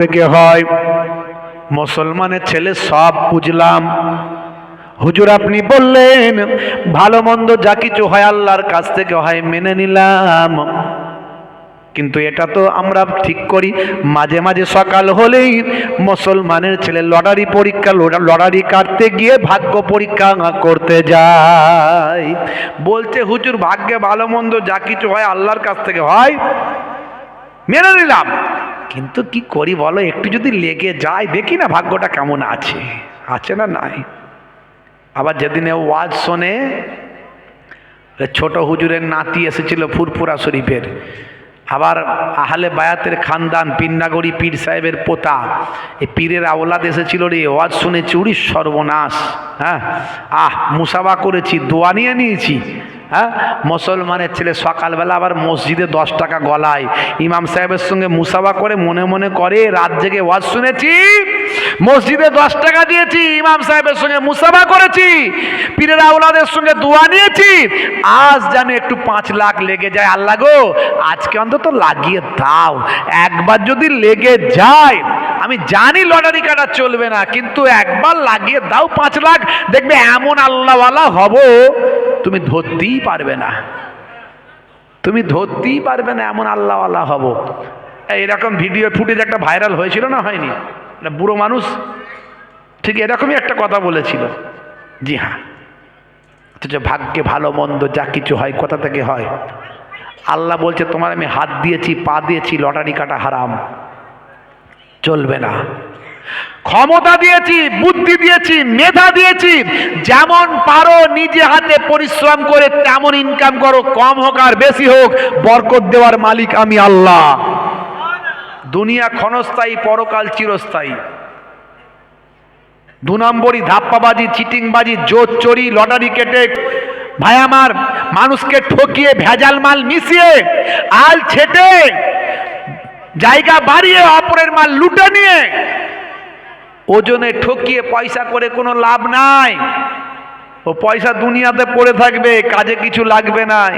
থেকে হয়? মুসলমানের ছেলে সব বুঝলাম। হুজুর, আপনি বললেন, ভালো মন্দ যা কিছু হয় আল্লাহর কাছ থেকে হয়, মেনে নিলাম। কিন্তু এটা তো আমরা ঠিক করি, মাঝে মাঝে সকাল হলেই মুসলমানের ছেলে লটারি পরীক্ষা, লটারি কাটতে গিয়ে ভাগ্য পরীক্ষা করতে যায়। বলছে, হুজুর, ভাগ্যে ভালো মন্দ যা কিছু হয় আল্লাহর কাছ থেকে হয়, মেনে নিলাম। কিন্তু কি করি বলো? একটু যদি লেগে যায়, দেখি না ভাগ্যটা কেমন আছে। আছে না নাই? আবার যেদিনে ওয়াজ শোনে ছোট হুজুরের নাতি এসেছিল ফুরফুরা শরীফের। আবার আহলে বায়াতের খানদান পিন্নাগড়ি পীর সাহেবের পোতা। এই পীরের আওলাদ এসেছিল রে, ওয়াজ শুনে চুরি সর্বনাশ। হ্যাঁ? আহ মুসাবা করেছি, দোয়া নিয়ে নিয়েছি। হ্যাঁ? মুসলমানের ছেলে সকালবেলা আবার মসজিদে দশ টাকা গলায়। ইমাম সাহেবের সঙ্গে মুসাবা করে মনে মনে করে, রাত জেগে ওয়াজ শুনেছি, মসজিদে দশ টাকা দিয়েছি, ইমাম সাহেবের সঙ্গে মুসাফা করেছি, পীরের আওলাদের সঙ্গে দোয়া নিয়েছি। আজ যেন একটু পাঁচ লাখ লেগে যায়। আল্লাহ গো, আজকে অন্তত লাগিয়ে দাও। একবার যদি লেগে যায়, আমি জানি লটারি কাটা চলবে না, কিন্তু একবার লাগিয়ে দাও পাঁচ লাখ। দেখবে এমন আল্লাহওয়ালা হব তুমি ধরতেই পারবে না। তুমি ধরতেই পারবে না এমন আল্লাহ আল্লাহ হব এরকম ভিডিও ফুটেজ একটা ভাইরাল হয়েছিল না হয়নি? বুড়ো মানুষ ঠিক এরকমই একটা কথা বলেছিল। জি হ্যাঁ। ভাগ্যে ভালো মন্দ যা কিছু হয়, কোথা থেকে হয়? আল্লাহ বলছে, তোমার আমি হাত দিয়েছি, পা দিয়েছি, লটারি কাটা হারাম। চলবে না। ক্ষমতা দিয়েছি, বুদ্ধি দিয়েছি, মেধা দিয়েছি, যেমন পারো নিজে হাতে পরিশ্রম করে তেমন ইনকাম করো, কম হোক আর বেশি হোক, বরকত দেওয়ার মালিক আমি আল্লাহ। দুনিয়া ক্ষণস্থায়ী, পরকাল চিরস্থায়ী। দু নম্বরই ধাপ্পাবাজি, চিটিংবাজি, জোর চুরি, লটারি কেটে, ভাই আমার, মানুষকে ঠকিয়ে, ভেজাল মাল মিশিয়ে, আল ছেটে, জায়গা বাড়িয়ে, অপরের মাল লুটে নিয়ে ওজনে ঠকিয়ে পয়সা করে কোনো লাভ নাই। ও পয়সা দুনিয়াতে পড়ে থাকবে, কাজে কিছু লাগবে নাই।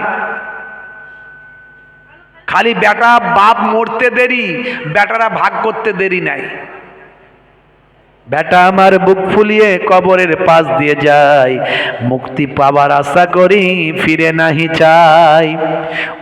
খালি বেটা বাপ মরতে দেরি, বেটারা ভাগ করতে দেরি নাই। বেটা আমার বুক ফুলিয়ে কবরের পাশ দিয়ে যায়। মুক্তি পাবার আশা করি ফিরে নাহি চাই।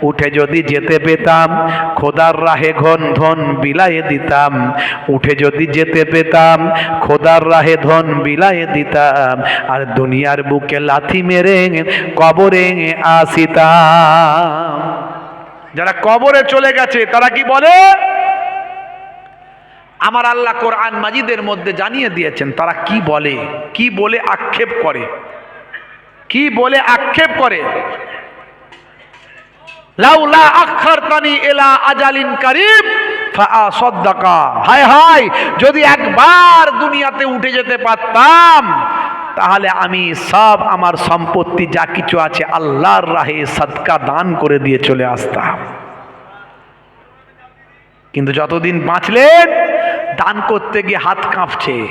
উঠে যদি যেতে পেতাম, খোদার রাহে ঘন ধন বিলায়ে দিতাম। উঠে যদি যেতে পেতাম, খোদার রাহে ধন বিলায়ে দিতাম। আর দুনিয়ার বুকে লাথি মেরে কবরে আসিতাম। যারা কবরে চলে গেছে, তারা কি বলে? আমার আল্লাহ কোরআন মাজিদের মধ্যে জানিয়ে দিয়েছেন, তারা কি বলে? কি বলে আক্ষেপ করে? কি বলে আক্ষেপ করে? লাউলা আখারতানি এলা আজালিন কারিম সদ্দাকা। হায় হায়, যদি একবার দুনিয়াতে উঠে যেতে পারতাম, তাহলে আমি সব আমার সম্পত্তি, যা কিছু আছে আল্লাহর রাহে সদকা দান করে দিয়ে চলে আসতাম। কিন্তু যতদিন বাঁচলেন দান করতে গিয়ে হাত কাঁপছে।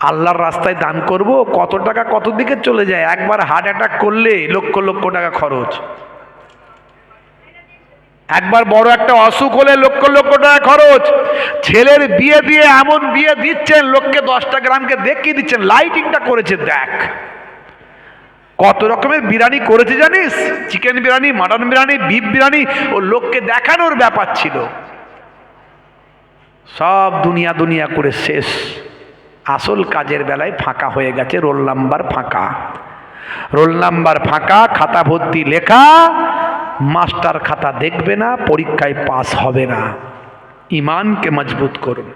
আল্লাহর রাস্তায় দান করব, কত টাকা কত দিকে চলে যায়? একবার হার্ট অ্যাটাক করলে লক্ষ লক্ষ টাকা খরচ। একবার বড় একটা অসুখ হলে লক্ষ লক্ষ টাকা খরচ। ছেলের বিয়ে দিয়ে এমন বিয়ে দিচ্ছেন, লোককে দশটা গ্রামকে দেখিয়ে দিচ্ছেন লাইটিংটা করেছে, দেখ। কত রকমের বিরিয়ানি করেছে জানিস? Chicken biryani mutton biryani beef biryani, ও লোককে দেখানোর ব্যাপার ছিল। সব দুনিয়া দুনিয়া করে শেষ। আসল কাজের বেলায় ফাঁকা হয়ে গেছে, রোল নাম্বার ফাঁকা। রোল নাম্বার ফাঁকা, খাতা ভর্তি লেখা, মাস্টার খাতা দেখবে না, পরীক্ষায় পাস হবে না। ইমানকে মজবুত করুন।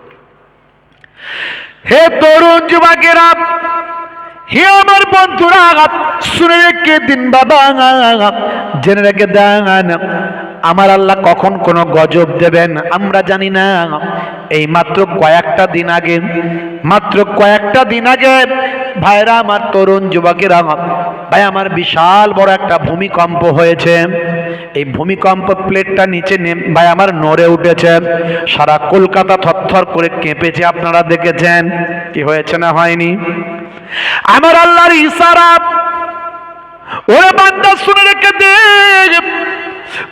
হে তরুণ যুবকেরা, হে আমার বন্ধুরা, শুনে রেখে দিন বাবা, জেনে রেখে দেন। আমার আল্লাহ কখন কোনো গজব দেবেন আমরা জানি না। এই মাত্র কয়েকটা দিন আগে, মাত্র কয়েকটা দিন আগে ভাইরা আমার তরুণ যুবকেরা, ভাই আমার বিশাল বড় একটা ভূমিকম্প হয়েছে। এই ভূমিকম্প প্লেটটা নিচে ভাই আমার নড়ে উঠেছে। সারা কলকাতা থরথর করে কেঁপেছে, আপনারা দেখেছেন। কি হয়েছে না হয়নি? আমার আল্লাহর ইশারা, ওরে বান্দা শুনে রেখে দে।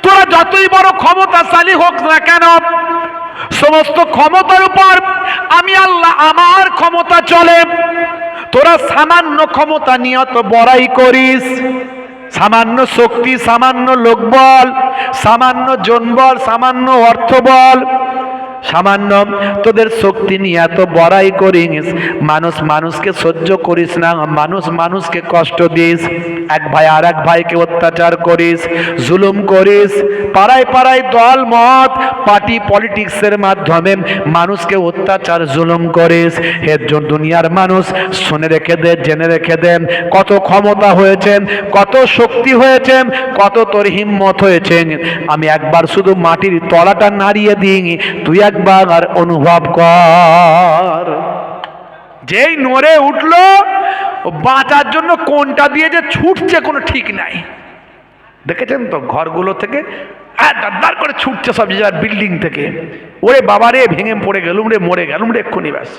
তোরা যতই বড় ক্ষমতাশালী হোক না কেন, সমস্ত ক্ষমতার উপর আমি আল্লাহ আমার ক্ষমতা চলে। তোরা সামান্য ক্ষমতা নিয়ে অত বড়াই করিস। সামান্য শক্তি, সামান্য লোকবল, সামান্য জনবল, সামান্য অর্থবল সামান্য। তোদের শক্তি নিয়ে এত বড়াই করিস। মানুষ মানুষকে সহ্য করিস না। মানুষ মানুষকে কষ্ট দিস। এক ভাই আর এক ভাইকে অত্যাচার করিস। জুলুম করিস। পাড়ায় পাড়ায় দল, মত, পার্টি পলিটিক্সের মাধ্যমে মানুষকে অত্যাচার, জুলুম করিস। এর জন্য দুনিয়ার মানুষ, শুনে রেখে দে, জেনে রেখে দেন কত ক্ষমতা হয়েছে, কত শক্তি হয়েছে, কত তোর হিম্মত হয়েছে। আমি একবার শুধু মাটির তলাটা নাড়িয়ে দিই তুই একবার অনুভব কর। যেই নড়ে উঠল বাঁচার জন্য কোনটা দিয়ে যে ছুটছে কোনো ঠিক নাই। দেখেছেন তো, ঘরগুলো থেকে দাঁড় করে ছুটছে সব জায়গার বিল্ডিং থেকে। ওরে বাবারে ভেঙে পড়ে গেলুম রে, মরে গেলুম রে, এক্ষুনি ব্যাস।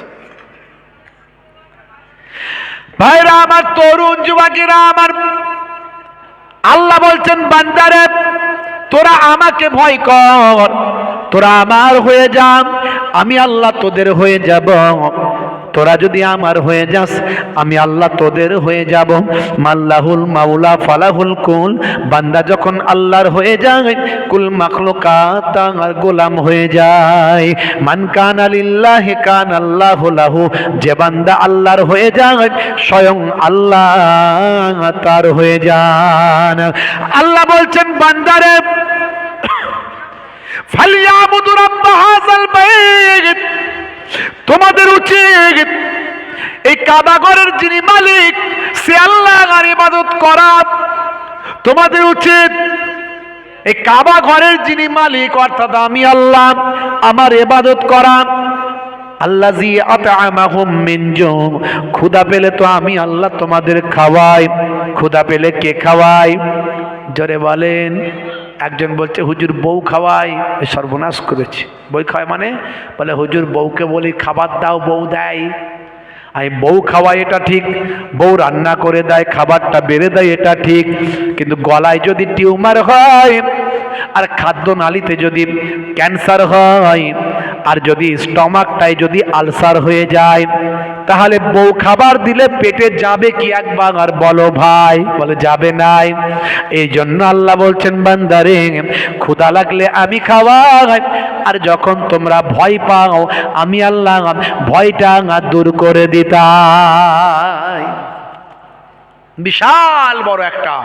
ভাইরা, আমার তরুণ যুবকেরা, আমার আল্লাহ বলছেন, বান্দারে, তোরা আমাকে ভয় কর। তোরা আমার হয়ে যান আমি আল্লাহ তোদের হয়ে যাব। তোরা যদি আমার হয়ে যাস, আমি আল্লাহ তোদের হয়ে যাব। মাল্লাহুল মাওলা ফালাহুল কুল, বান্দা যখন আল্লাহর হয়ে যায়, কুল মাখলুকাত আর গোলাম হয়ে যায়। মান কান আলিল্লাহি কান আল্লাহ লাহু, যে বান্দা আল্লাহর হয়ে যায়, স্বয়ং আল্লাহ তার হয়ে যান। আল্লাহ বলছেন, বান্দারে তোমাদের উচিত এই কাবাগরের যিনি মালিক, সে আল্লাহ আর ইবাদত করা। তোমাদের উচিত এই কাবা ঘরের যিনি মালিক, অর্থাৎ আমি আল্লাহ, আমার এবাদত করা। আল্লাহ জি ক্ষুধা পেলে তো আমি আল্লাহ তোমাদের খাওয়াই। ক্ষুধা পেলে কে খাওয়াই? জোরে বলেন। একজন বলছে, হুজুর বউ খাওয়াই এ সর্বনাশ করেছে। বই খাওয়ায় মানে? বলে, হুজুর বউকে বলি, খাবার দাও, বউ দেয়। আমি, বউ খাওয়াই এটা ঠিক, বউ রান্না করে দেয়, খাবারটা বেড়ে দেয় এটা ঠিক, কিন্তু গলায় যদি টিউমার হয় আর খাদ্য নালিতে যদি ক্যান্সার হয় আর যদি স্টমাকটায় যদি আলসার হয়ে যায়, তাহলে বউ খাবার দিলে পেটে যাবে কি একবার? আর বলো ভাই, বলে যাবে নাই। এই জন্য আল্লাহ বলছেন, বান্দারে ক্ষুদা লাগলে আমি খাওয়াই। আর যখন তোমরা ভয় পাও, আমি আল্লাহ ভয়টা দূর করে দিতাই। বিশাল বড় একটা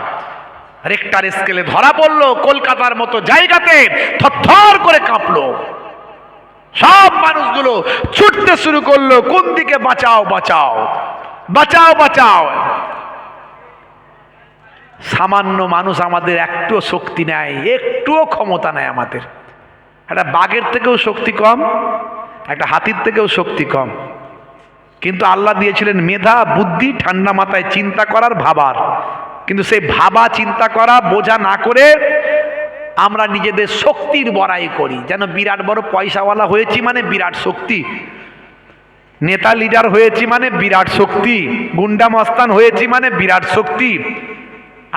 রেক্টার স্কেলে ধরা পড়ল, কলকাতার মতো জায়গাতে থরথর করে কাঁপলো। সব মানুষগুলো ছুটতে শুরু করল, কোন দিকে বাঁচাও বাঁচাও বাঁচাও বাঁচাও। সামান্য মানুষ আমাদের একটুও শক্তি নেয়, একটুও ক্ষমতা নেয় আমাদের। একটা বাঘের থেকেও শক্তি কম, একটা হাতির থেকেও শক্তি কম। কিন্তু আল্লাহ দিয়েছিলেন মেধা, বুদ্ধি, ঠান্ডা মাথায় চিন্তা করার ভাবার। কিন্তু সেই ভাবা, চিন্তা করা, বোঝা না করে আমরা নিজেদের শক্তির বড়াই করি। যেন বিরাট বড় পয়সাওয়ালা হয়েছি মানে বিরাট শক্তি। নেতা লিডার হয়েছি মানে বিরাট শক্তি। গুন্ডা মস্তান হয়েছি মানে বিরাট শক্তি।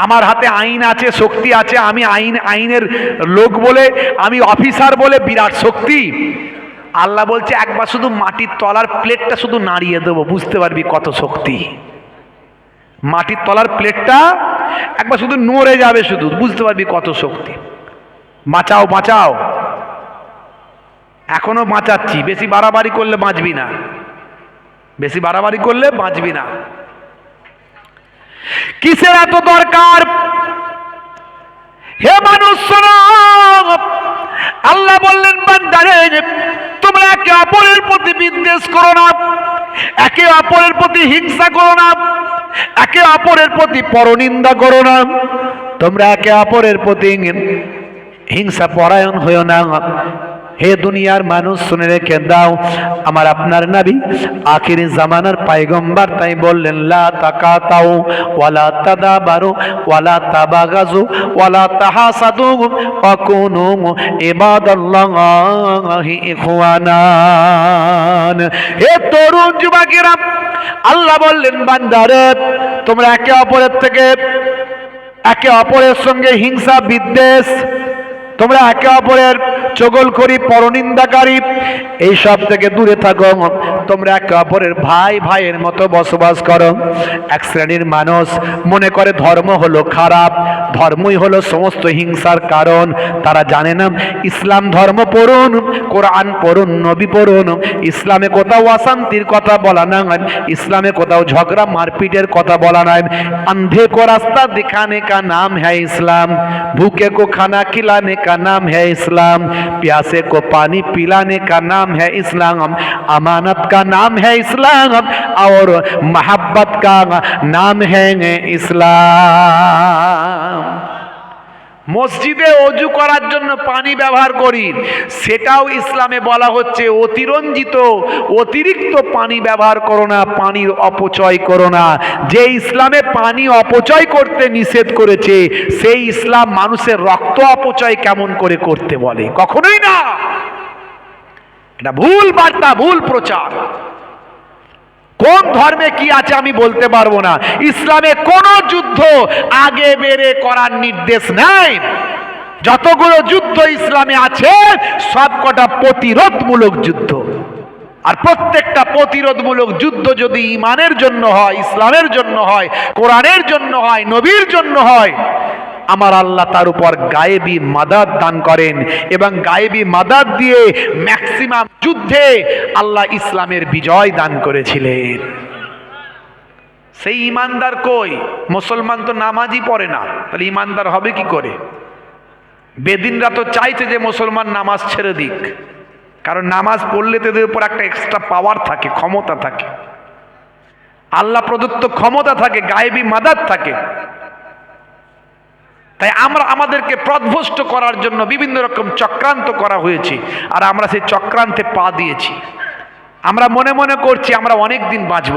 আমার হাতে আইন আছে, শক্তি আছে, আমি আইন, আইনের লোক বলে, আমি অফিসার বলে বিরাট শক্তি। আল্লাহ বলছে, একবার শুধু মাটির তলার প্লেটটা শুধু নাড়িয়ে দেবো, বুঝতে পারবি কত শক্তি। মাটির তলার প্লেটটা একবার শুধু নড়ে যাবে শুধু, বুঝতে পারবি কত শক্তি। বাঁচাও বাঁচাও। এখনও বাঁচাচ্ছি। বেশি বাড়াবাড়ি করলে বাঁচবি না। বেশি বাড়াবাড়ি করলে বাঁচবি না। কিসের এত দরকার? হে মানুষ আল্লাহ বললেন, বান্দারে, তোমরা একে অপরের প্রতি বিদ্বেষ করো না। একে অপরের প্রতি হিংসা করো না। একে অপরের প্রতি পরনিন্দা করো না। তোমরা একে অপরের প্রতি হিংসা পরায়ণ হয়েও না। হে দুনিয়ার মানুষ, শুনে রেখে দাও, আমার আপনার নাবি আখির জামানার পাইগম্বার তাই বললেন, লা তাকাতাও ওয়ালা তাদাবারু ওয়ালা তাবাগাজু ওয়ালা তাহাসাদু ওয়া কুনু ইবাদাল্লাহি ইখওয়ানান হে তরুণ যুবকেরা, আল্লাহ বললেন বান্দারে তোমরা একে অপরের থেকে, একে অপরের সঙ্গে হিংসা বিদ্বেষ তোমরা একে অপরের চগল করি, পরনিন্দাকারী। এইসব থেকে দূরে থাকো। তোমরা একে অপরের ভাই, ভাইয়ের মতো বসবাস করো। এক শ্রেণির মানুষ মনে করে ধর্ম হলো খারাপ, ধর্মই হলো সমস্ত হিংসার কারণ। তারা জানে না, ইসলাম ধর্ম পড়ুন, কোরআন পড়ুন, নবী পড়ুন। ইসলামে কোথাও অশান্তির কথা বলা না ইসলামে কোথাও ঝগড়া, মারপিটের কথা বলা নাই। আন্ধে কো রাস্তা, দেখানে কা নাম হ্যাঁ ইসলাম। ভুকে কো খানা খিলানে का नाम है इस्लाम। प्यासे को पानी पिलाने का नाम है इस्लाम। अमानत का नाम है इस्लाम और मोहब्बत का नाम है इस्लाम। মসজিদে অজু করার জন্য পানি ব্যবহার করি। সেটাও ইসলামে বলা হচ্ছে অতিরঞ্জিত, অতিরিক্ত পানি ব্যবহার করো না, পানির অপচয় করো না। যে ইসলামে পানি অপচয় করতে নিষেধ করেছে, সেই ইসলাম মানুষের রক্ত অপচয় কেমন করে করতে বলে? কখনোই না! এটা ভুল বার্তা, ভুল প্রচার। কোন ধর্মে কি আছে আমি বলতে পারব না। ইসলামে কোন যুদ্ধ আগে বেড়ে করার নির্দেশ নাই। যতগুলো যুদ্ধ ইসলামে আছে সবকটা প্রতিরোধমূলক যুদ্ধ। আর প্রত্যেকটা প্রতিরোধমূলক যুদ্ধ যদি ইমানের জন্য হয়, ইসলামের জন্য হয়, কোরআনের জন্য হয়, নবীর জন্য হয় আমার আল্লাহ তার উপর গায়েবী মাদাদ দান করেন এবং গায়েবী মাদাদ দিয়ে ম্যাক্সিমাম যুদ্ধে আল্লাহ ইসলামের বিজয় দান করেছিলেন। সেই ইমানদার কই? মুসলমান তো নামাজই পড়ে না। তাহলে ইমানদার হবে কি করে? বেদিনরা তো চাইছে যে মুসলমান নামাজ ছেড়ে দিক। কারণ নামাজ পড়লে তাদের উপর একটা এক্সট্রা পাওয়ার থাকে, ক্ষমতা থাকে। আল্লাহ প্রদত্ত ক্ষমতা থাকে, গায়েবী মাদাদ থাকে। তাই আমরা আমাদেরকে প্রধ্বস্ত করার জন্য বিভিন্ন রকম চক্রান্ত করা হয়েছে আর আমরা সেই চক্রান্তে পা দিয়েছি। আমরা মনে মনে করছি আমরা অনেক দিন বাঁচব।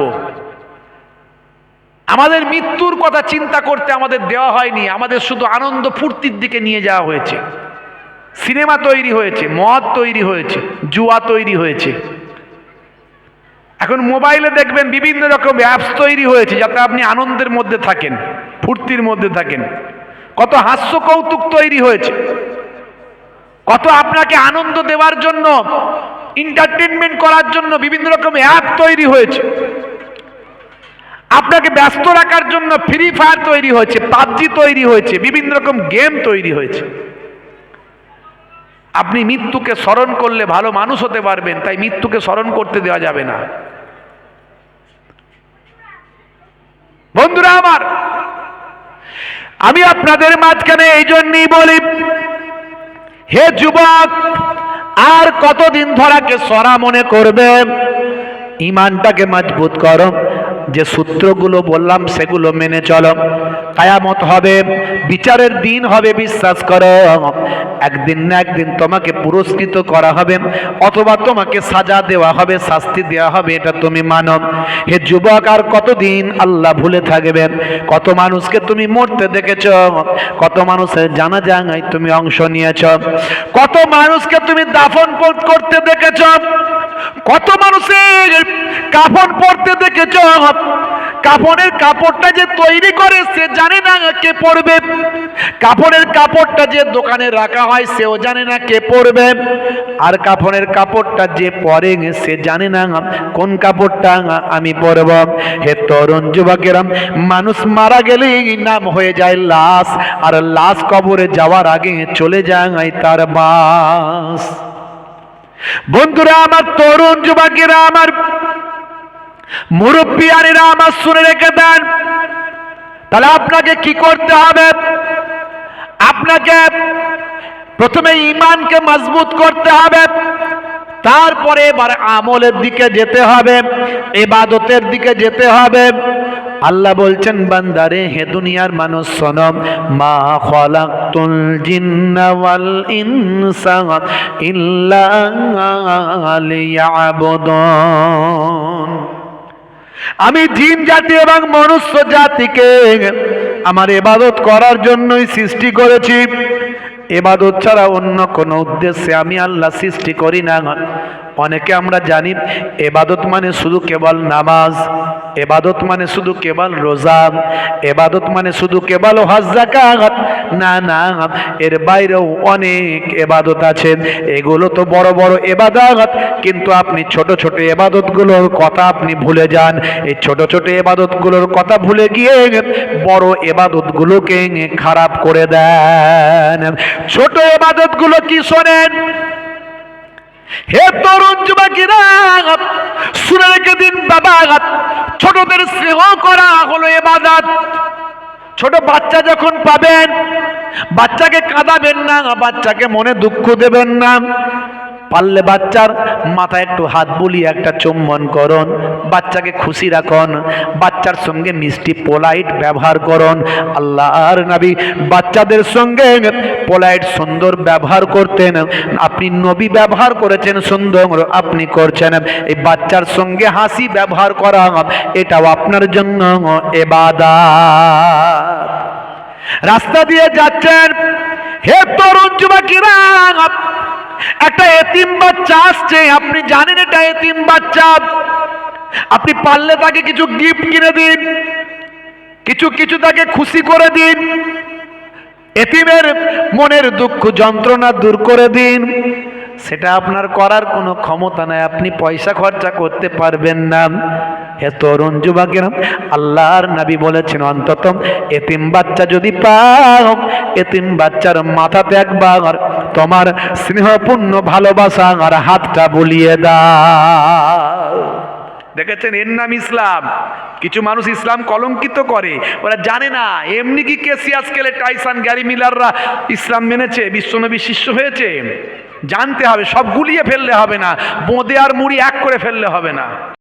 আমাদের মৃত্যুর কথা চিন্তা করতে আমাদের দেওয়া হয়নি, আমাদের শুধু আনন্দ ফুর্তির দিকে নিয়ে যাওয়া হয়েছে। সিনেমা তৈরি হয়েছে, মদ তৈরি হয়েছে, জুয়া তৈরি হয়েছে। এখন মোবাইলে দেখবেন বিভিন্ন রকম অ্যাপস তৈরি হয়েছে যাতে আপনি আনন্দের মধ্যে থাকেন, ফুর্তির মধ্যে থাকেন। কত হাস্য কৌতুক তৈরি হয়েছে। কত আপনাকে আনন্দ দেওয়ার জন্য এন্টারটেনমেন্ট করার জন্য বিভিন্ন রকম অ্যাপ তৈরি হয়েছে। আপনাকে ব্যস্ত রাখার জন্য ফ্রি ফায়ার তৈরি হয়েছে, পাবজি তৈরি হয়েছে, বিভিন্ন রকম গেম তৈরি হয়েছে। আপনি মৃত্যুকে স্মরণ করলে ভালো মানুষ হতে পারবেন, তাই মৃত্যুকে স্মরণ করতে দেওয়া যাবে না। বন্ধুরা আমার আমি আপনাদের মাঝখানে এই জন্যই বলি, হে যুবক, আর কতদিন ধরাকে সরা মনে করবে? ইমানটাকে মজবুত করো। যে সূত্রগুলো বললাম, সেগুলো মেনে চলো। কায়ামত হবে, বিচারের দিন হবে, বিশ্বাস করো। একদিন না একদিন তোমাকে পুরস্কৃত করা হবে, অথবা তোমাকে সাজা দেওয়া হবে, শাস্তি দেওয়া হবে, এটা তুমি মানো। হে যুবক, আর কতদিন আল্লাহ ভুলে থাকবেন? কত মানুষকে তুমি মরতে দেখেছ, কত মানুষের জানা জানাই তুমি অংশ নিয়েছ, কত মানুষকে তুমি দাফন করতে দেখেছ, কত মানুষের কাফন পরতে দেখেছ কাপড়ের কাপড়টা যে তৈরি করে, সে জানে না কে পরবে। কাপড়ের কাপড়টা যে দোকানে রাখা হয়, সেও জানে না কে পরবে। আর কাপড়ের কাপড়টা যে পরে, সে জানে না কোন কাপড়টা আমি পরব। হে তরুণ যুবকেরাম মানুষ মারা গেলেই নাম হয়ে যায় লাশ, আর লাশ কবরে যাওয়ার আগে চলে যায় তার বাস। বন্ধুরা, আমার তরুণ যুবকেরা, আমার মুরব্বিয়ারেরা আমার শুনে রেখে দেন। তাহলে আপনাকে কি করতে হবে? আপনাকে প্রথমে ইমানকে মজবুত করতে হবে, তারপরে এবার আমলের দিকে যেতে হবে এবাদতের দিকে যেতে হবে। আল্লাহ বলছেন, বান্দারে, হে দুনিয়ার মানুষ সনম মা খলাকতুল জিন্না ওয়াল ইনসা ইল্লা লিয়াবুদুন। আমি জিন জাতি এবং মনুষ্য জাতিকে আমার এবাদত করার জন্যই সৃষ্টি করেছি। এবাদত ছাড়া অন্য কোনো উদ্দেশ্যে আমি আল্লাহ সৃষ্টি করি না। অনেকে আমরা জানি এবাদত মানে শুধু কেবল নামাজ, এবাদত মানে শুধু কেবল রোজা, এবাদত মানে শুধু কেবল হজ জাকাত না না, এর বাইরেও অনেক এবাদত আছে। এগুলো তো বড় বড় এবাদত। কিন্তু আপনি ছোট ছোট এবাদতগুলোর কথা আপনি ভুলে যান। এই ছোট ছোট এবাদতগুলোর কথা ভুলে গিয়ে বড় এবাদতগুলোকে খারাপ করে দেন। ছোট এবাদতগুলো কি শোনেন? হে তরুণ যুবকেরা শুনে রেখে দিন বাবা ছোটদের স্নেহ করা হলো এবাদত। ছোট বাচ্চা যখন পাবেন, বাচ্চাকে কাঁদাবেন না, বাচ্চাকে মনে দুঃখ দেবেন না। পারলে বাচ্চার মাথায় একটু হাত বুলিয়ে একটা চুম্বন করুন, বাচ্চাকে খুশি রাখুন, বাচ্চার সঙ্গে মিষ্টি পোলাইট ব্যবহার করুন। আল্লাহর নবী বাচ্চাদের সঙ্গে পোলাইট সুন্দর ব্যবহার করতেন, আপনি নবী ব্যবহার করেছেন সুন্দর, আপনি করছেন, এই বাচ্চার সঙ্গে হাসি ব্যবহার করা, এটাও আপনার জন্য এবাদাত। রাস্তা দিয়ে যাচ্ছেন, হে তরুণ যুবকেরা একটা এতিম বাচ্চা আসছে, আপনি জানেন এটা এতিম বাচ্চা? আপনি পারলে তাকে কিছু গিফট কিনে দিন, কিছু কিছু তাকে খুশি করে দিন, এতিমের মনের দুঃখ যন্ত্রণা দূর করে দিন। সেটা আপনার করার কোনো ক্ষমতা নাই। আপনি পয়সা খরচা করতে পারবেন না। হে তরুণ যুবকেরা, আল্লাহর নবী বলেছেন অন্তত এতিম বাচ্চা যদি পাও, এতিম বাচ্চার মাথাতে একবার তোমার স্নেহপূর্ণ ভালোবাসা আর হাতটা বুলিয়ে দাও। দেখেছেন, এর নাম ইসলাম। কিছু মানুষ ইসলাম কলঙ্কিত করে। ওরা জানে না। এমনি কি কেসিয়াস কেলে টাইসান গ্যারি মিলাররা ইসলাম মেনেছে, বিশ্বনবী শিষ্য হয়েছে? জানতে হবে, সব গুলিয়ে ফেললে হবে না। বোঁদে আর মুড়ি এক করে ফেললে হবে না।